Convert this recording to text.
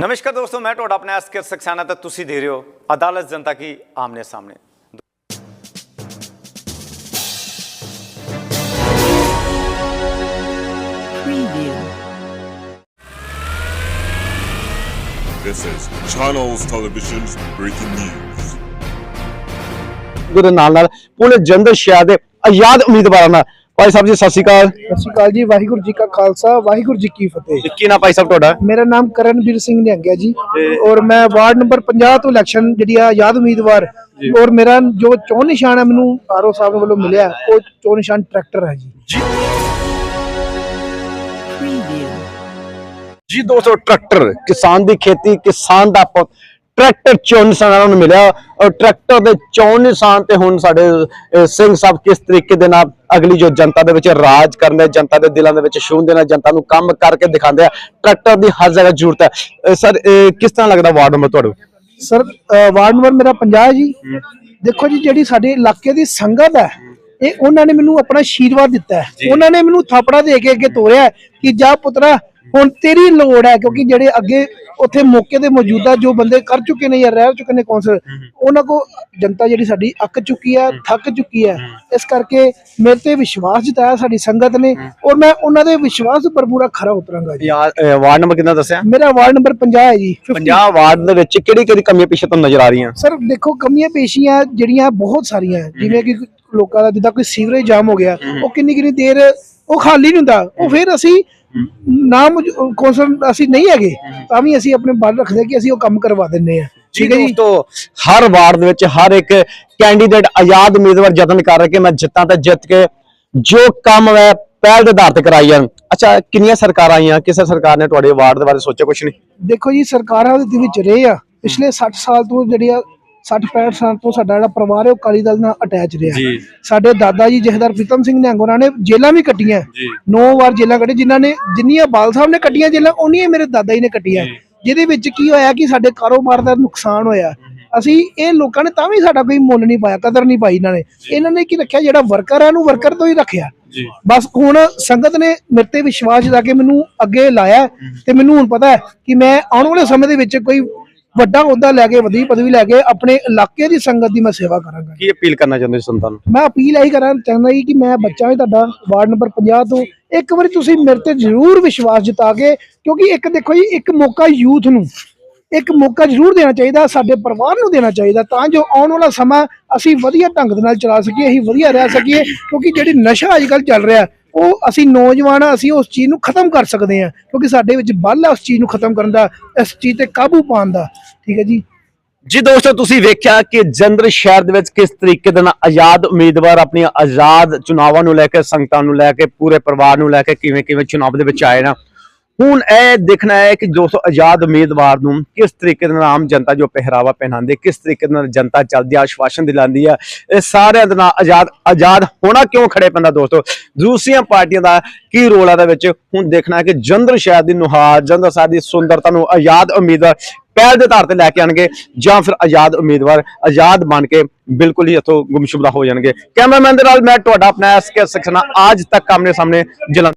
ਨਮਸਕਾਰ ਦੋਸਤੋ ਮੈਂ ਤੁਹਾਡਾ ਆਪਣਾ ਐਸਕੇ ਸਕਸਾਨਾ ਤੇ ਤੁਸੀਂ ਦੇ ਰਹੇ ਹੋ ਅਦਾਲਤ ਜਨਤਾ ਕੀ ਆਮਨੇ ਸਾਹਮਣੇ Preview. This is Channels Television's breaking news. ਦੇ ਨਾਲ ਨਾਲ ਪੂਰੇ ਜੰਦਰ ਸ਼ਹਿਰ ਦੇ ਆਜ਼ਾਦ ਉਮੀਦਵਾਰਾਂ ਨਾਲ ਭਾਈ ਸਾਹਿਬ ਜੀ ਸਤਿ ਸ਼੍ਰੀ ਅਕਾਲ। ਸਤਿ ਸ਼੍ਰੀ ਅਕਾਲ ਜੀ ਵਾਹਿਗੁਰੂ ਜੀ ਕਾ ਖਾਲਸਾ ਵਾਹਿਗੁਰੂ ਜੀ ਕੀ ਫਤਿਹ। ਕੀ ਨਾਮ ਭਾਈ ਸਾਹਿਬ ਤੁਹਾਡਾ? ਮੇਰਾ ਨਾਮ ਕਰਨਵੀਰ ਸਿੰਘ ਨਿਹੰਗਿਆ ਜੀ ਔਰ ਮੈਂ ਵਾਰਡ ਨੰਬਰ 50 ਤੋਂ ਇਲੈਕਸ਼ਨ ਜਿਹੜੀ ਆ ਆਜ਼ਾਦ ਉਮੀਦਵਾਰ। ਔਰ ਮੇਰਾ ਜੋ ਚੋਣ ਨਿਸ਼ਾਨ ਹੈ ਮੈਨੂੰ ਆਰਓ ਸਾਹਿਬ ਵੱਲੋਂ ਮਿਲਿਆ ਉਹ ਚੋਣ ਨਿਸ਼ਾਨ ਟਰੈਕਟਰ ਹੈ ਜੀ. ਜੀ। ਦੋਸਤੋ ਟਰੈਕਟਰ ਕਿਸਾਨ ਦੀ ਖੇਤੀ ਕਿਸਾਨ ਦਾ ਪੁੱਤ ਟਰੈਕਟਰ ਚੋਣ ਨਿਸ਼ਾਨਾਂ ਨੂੰ ਮਿਲਿਆ ਔਰ ਟਰੈਕਟਰ ਦੇ ਚੋਣ ਨਿਸ਼ਾਨ ਤੇ ਹੁਣ ਸਾਡੇ ਸਿੰਘ ਸਾਹਿਬ ਕਿਸ ਤਰੀਕੇ ਦੇ ਨਾਲ ਅਗਲੀ ਜੋ ਜਨਤਾ ਦੇ ਵਿੱਚ ਰਾਜ ਕਰਨ ਜਨਤਾ ਦੇ ਦਿਲਾਂ ਦੇ ਵਿੱਚ ਛੂਹਣ ਦੇ ਨਾਲ ਜਨਤਾ ਨੂੰ ਕੰਮ ਕਰਕੇ ਦਿਖਾਉਂਦੇ ਆ ਟਰੈਕਟਰ ਦੀ ਹਰ ਜਗ੍ਹਾ ਜ਼ਰੂਰਤ ਹੈ। ਸਰ ਕਿਸ ਤਰ੍ਹਾਂ ਲੱਗਦਾ ਵਾਰਡ ਨੰਬਰ ਤੁਹਾਨੂੰ ਸਰ ਵਾਰਡ ਨੰਬਰ ਮੇਰਾ 50 ਹੈ ਜੀ। ਦੇਖੋ ਜੀ ਜਿਹੜੀ ਸਾਡੇ ਇਲਾਕੇ ਦੀ ਸੰਗਤ ਹੈ ਇਹ ਉਹਨਾਂ ਨੇ ਮੈਨੂੰ ਆਪਣਾ ਆਸ਼ੀਰਵਾਦ ਦਿੱਤਾ ਹੈ। ਉਹਨਾਂ ਨੇ ਮੈਨੂੰ ਥਾਪੜਾ ਦੇ ਕੇ ਅੱਗੇ ਤੋਰਿਆ ਕਿ ਜਾ ਪੁੱਤਰਾ ਹੁਣ ਤੇਰੀ ਲੋੜ ਹੈ ਕਿਉਂਕਿ ਜਿਹੜੇ ਅੱਗੇ ਉੱਥੇ ਮੌਕੇ ਦੇ ਮੌਜੂਦਾ ਜੋ ਬੰਦੇ ਕਰ ਚੁੱਕੇ ਨੇ ਜਾਂ ਰਹਿ ਚੁੱਕੇ ਨੇ ਕੌਂਸਲ ਉਹਨਾਂ ਕੋ ਜਨਤਾ ਜਿਹੜੀ ਸਾਡੀ ਅੱਕ ਚੁੱਕੀ ਹੈ ਥੱਕ ਚੁੱਕੀ ਹੈ। ਇਸ ਕਰਕੇ ਮੇਰੇ ਤੇ ਵਿਸ਼ਵਾਸ ਜਤਾਇਆ ਸਾਡੀ ਸੰਗਤ ਨੇ ਔਰ ਮੈਂ ਉਹਨਾਂ ਦੇ ਵਿਸ਼ਵਾਸ ਉੱਪਰ ਪੂਰਾ ਖਰਾ ਉਤਰਾਂਗਾ ਜੀ। ਵਾਰਡ ਨੰਬਰ ਕਿੰਨਾ ਦੱਸਿਆ? ਮੇਰਾ ਵਾਰਡ ਨੰਬਰ 50 ਹੈ ਜੀ 50 50 ਵਾਰਡ ਦੇ ਵਿੱਚ ਕਿਹੜੀ ਕਿਹੜੀ ਕਮੀਆਂ ਪਿੱਛੇ ਤੁਹਾਨੂੰ ਨਜ਼ਰ ਆ ਰਹੀਆਂ? ਸਰ ਦੇਖੋ ਕਮੀਆਂ ਪੇਸ਼ੀਆਂ ਜਿਹੜੀਆਂ ਬਹੁਤ ਸਾਰੀਆਂ। ਜਿਵੇਂ ਕਿ ਲੋਕਾਂ ਦਾ ਜਿੱਦਾਂ ਕੋਈ ਸੀਵਰੇਜ ਜਾਮ ਹੋ ਗਿਆ ਉਹ ਕਿੰਨੀ ਕਿੰਨੀ ਦੇਰ ਉਹ ਖਾਲੀ ਨਹੀਂ ਹੁੰਦਾ। ਉਹ ਫਿਰ ਅਸੀਂ ਨਾ ਕੌਂਸਲ ਅਸੀਂ ਨਹੀਂ ਹੈਗੇ ਤਾਂ ਵੀ ਅਸੀਂ ਆਪਣੇ ਬਲ ਰੱਖਦੇ ਕਿ ਅਸੀਂ ਉਹ ਕੰਮ ਕਰਵਾ ਦਿੰਨੇ ਆ ਠੀਕ ਹੈ ਜੀ? ਦੋਸਤੋ ਹਰ ਵਾਰਡ ਦੇ ਵਿੱਚ ਹਰ ਇੱਕ ਕੈਂਡੀਡੇਟ ਆਜ਼ਾਦ ਉਮੀਦਵਾਰ ਯਤਨ ਕਰ ਰਿਹਾ ਕਿ ਮੈਂ ਜਿੱਤਾਂ ਤੇ ਜਿੱਤ ਕੇ ਜੋ ਕੰਮ ਹੈ ਪਹਿਲ ਦੇ ਆਧਾਰ ਤੇ ਕਰਾਈ ਜਾਣ। ਅੱਛਾ ਕਿੰਨੀਆਂ ਸਰਕਾਰਾਂ ਆਈਆਂ? ਕਿਸੇ ਸਰਕਾਰ ਨੇ ਤੁਹਾਡੇ ਵਾਰਡ ਦੇ ਬਾਰੇ ਸੋਚਿਆ ਕੁਛ ਨਹੀਂ? ਦੇਖੋ ਜੀ ਸਰਕਾਰਾਂ ਦੇ ਵਿੱਚ ਰਹੇ ਆ। ਪਿਛਲੇ 60 ਸਾਲ ਤੋਂ ਜਿਹੜੀ ਆ 60 65 ਸਾਲ ਤੋਂ ਸਾਡਾ ਜਿਹੜਾ ਪਰਿਵਾਰ ਹੈ ਉਹ ਅਕਾਲੀ ਦਲ ਨਾਲ ਅਟੈਚ ਰਿਹਾ। ਸਾਡੇ ਦਾਦਾ ਜੀ ਜਹਦਰ ਪ੍ਰੀਤਮ ਸਿੰਘ ਨਿਹੰਗ ਉਹਨਾਂ ਨੇ ਜੇਲਾਂ ਵੀ ਕੱਟੀਆਂ। ਨੌ ਵਾਰ ਜੇਲਾਂ ਕੱਢੀ ਜਿਨ੍ਹਾਂ ਨੇ ਜਿੰਨੀਆਂ ਬਾਲ ਸਾਹਿਬ ਨੇ ਕੱਟੀਆਂ ਜੇਲਾਂ ਉਨੀਆਂ ਮੇਰੇ ਦਾਦਾ ਜੀ ਨੇ ਕੱਟੀਆਂ। ਜਿਹਦੇ ਵਿੱਚ ਕੀ ਹੋਇਆ ਕਿ ਸਾਡੇ ਕਾਰੋਬਾਰ ਦਾ ਨੁਕਸਾਨ ਹੋਇਆ। ਅਸੀਂ ਇਹ ਲੋਕਾਂ ਨੇ ਤਾਂ ਵੀ ਸਾਡਾ ਕੋਈ ਮੁੱਲ ਨਹੀਂ ਪਾਇਆ ਕਦਰ ਨਹੀਂ ਪਾਈ ਇਹਨਾਂ ਨੇ। ਇਹਨਾਂ ਨੇ ਕੀ ਰੱਖਿਆ ਜਿਹੜਾ ਵਰਕਰ ਹੈ ਇਹਨੂੰ ਵਰਕਰ ਤੋਂ ਹੀ ਰੱਖਿਆ। ਬਸ ਹੁਣ ਸੰਗਤ ਨੇ ਮੇਰੇ ਤੇ ਵਿਸ਼ਵਾਸ ਜਤਾ ਕੇ ਮੈਨੂੰ ਅੱਗੇ ਲਾਇਆ। ਤੇ ਮੈਨੂੰ ਹੁਣ ਪਤਾ ਹੈ ਕਿ ਮੈਂ ਆਉਣ ਵਾਲੇ ਸਮੇਂ ਦੇ ਵਿੱਚ ਕੋਈ ਵੱਡਾ ਅਹੁਦਾ ਲੈ ਕੇ ਵਧੀ ਪਦਵੀ ਲੈ ਕੇ ਆਪਣੇ ਇਲਾਕੇ ਦੀ ਸੰਗਤ ਦੀ ਮੈਂ ਸੇਵਾ ਕਰਾਂਗਾ। ਕੀ ਅਪੀਲ ਕਰਨਾ ਚਾਹੁੰਦੇ ਹੋ ਸੰਤਾਂ ਨੂੰ? ਮੈਂ ਅਪੀਲ ਇਹੀ ਕਰਾਂ ਚਾਹੁੰਦਾ ਜੀ ਕਿ ਮੈਂ ਬੱਚਾ ਹਾਂ ਤੁਹਾਡਾ ਵਾਰਡ ਨੰਬਰ 50 ਤੋਂ। ਇੱਕ ਵਾਰੀ ਤੁਸੀਂ ਮੇਰੇ ਤੇ ਜ਼ਰੂਰ ਵਿਸ਼ਵਾਸ ਜਤਾ ਕੇ ਕਿਉਂਕਿ ਇੱਕ ਦੇਖੋ ਜੀ ਇੱਕ ਮੌਕਾ ਯੂਥ ਨੂੰ ਇੱਕ ਮੌਕਾ ਜ਼ਰੂਰ ਦੇਣਾ ਚਾਹੀਦਾ ਸਾਡੇ ਪਰਿਵਾਰ ਨੂੰ ਦੇਣਾ ਚਾਹੀਦਾ ਤਾਂ ਜੋ ਆਉਣ ਵਾਲਾ ਸਮਾਂ ਅਸੀਂ ਵਧੀਆ ਢੰਗ ਦੇ ਨਾਲ ਚਲਾ ਸਕੀਏ ਅਸੀਂ ਵਧੀਆ ਰਹਿ ਸਕੀਏ ਕਿਉਂਕਿ ਜਿਹੜੀ ਨਸ਼ਾ ਅੱਜ ਕੱਲ੍ਹ ਚੱਲ ਰਿਹਾ ਉਹ ਅਸੀਂ ਨੌਜਵਾਨ ਆ, ਅਸੀਂ ਉਸ ਚੀਜ਼ ਨੂੰ ਖਤਮ ਕਰ ਸਕਦੇ ਹਾਂ ਕਿਉਂਕਿ ਸਾਡੇ ਵਿੱਚ ਬਲ ਆ ਉਸ ਚੀਜ਼ ਨੂੰ ਖਤਮ ਕਰਨ ਦਾ ਇਸ ਚੀਜ਼ ਤੇ ਕਾਬੂ ਪਾਉਣ ਦਾ ਠੀਕ ਹੈ ਜੀ? ਜੀ ਦੋਸਤੋ ਤੁਸੀਂ ਵੇਖਿਆ ਕਿ ਜੰਦਰ ਸ਼ਹਿਰ ਦੇ ਵਿੱਚ ਕਿਸ ਤਰੀਕੇ ਦੇ ਨਾਲ ਆਜ਼ਾਦ ਉਮੀਦਵਾਰ ਆਪਣੀਆਂ ਆਜ਼ਾਦ ਚੁਣਾਵਾਂ ਨੂੰ ਲੈ ਕੇ ਸੰਗਤਾਂ ਨੂੰ ਲੈ ਕੇ ਪੂਰੇ ਪਰਿਵਾਰ ਨੂੰ ਲੈ ਕੇ ਕਿਵੇਂ ਕਿਵੇਂ ਚੁਣਾਵ ਦੇ ਵਿੱਚ ਆਏ ਨਾ? ਹੁਣ ਇਹ ਦੇਖਣਾ ਹੈ ਕਿ ਦੋਸਤੋ ਆਜ਼ਾਦ ਉਮੀਦਵਾਰ ਨੂੰ ਕਿਸ ਤਰੀਕੇ ਦੇ ਨਾਲ ਆਮ ਜਨਤਾ ਜੋ ਪਹਿਰਾਵਾ ਪਹਿਨਾਉਂਦੀ, ਕਿਸ ਤਰੀਕੇ ਦੇ ਨਾਲ ਜਨਤਾ ਚੱਲਦੀ ਆ ਆਸ਼ਵਾਸਨ ਦਿਲਾਉਂਦੀ ਆ, ਇਹ ਸਾਰਿਆਂ ਦੇ ਨਾਲ ਆਜ਼ਾਦ ਆਜ਼ਾਦ ਹੋਣਾ ਕਿਉਂ ਖੜੇ ਪੈਂਦਾ ਦੋਸਤੋ? ਦੂਸਰੀਆਂ ਪਾਰਟੀਆਂ ਦਾ ਕੀ ਰੋਲ ਆ ਦਾ ਵਿੱਚ? ਹੁਣ ਦੇਖਣਾ ਕਿ ਜੰਦਰ ਸ਼ਹਿਰ ਦੀ ਨੁਹਾਰ ਜੰਦਰ ਸ਼ਹਿਰ ਦੀ ਸੁੰਦਰਤਾ ਨੂੰ ਆਜ਼ਾਦ ਉਮੀਦਵਾਰ ਪਹਿਲ ਦੇ ਆਧਾਰ ਤੇ ਲੈ ਕੇ ਆਣਗੇ ਜਾਂ ਫਿਰ ਆਜ਼ਾਦ ਉਮੀਦਵਾਰ ਆਜ਼ਾਦ ਬਣ ਕੇ ਬਿਲਕੁਲ ਹੀ ਇਥੋਂ ਗੁੰਮਸ਼ੁਦਾ ਹੋ ਜਾਣਗੇ। ਕੈਮਰਾਮੈਨ ਦੇ ਨਾਲ ਮੈਂ ਤੁਹਾਡਾ ਆਪਣਾ ਐਸਕੇ ਸਕਸਨਾ, ਅੱਜ ਤੱਕ ਆਮਨੇ ਸਾਹਮਣੇ ਜਲੰਧਰ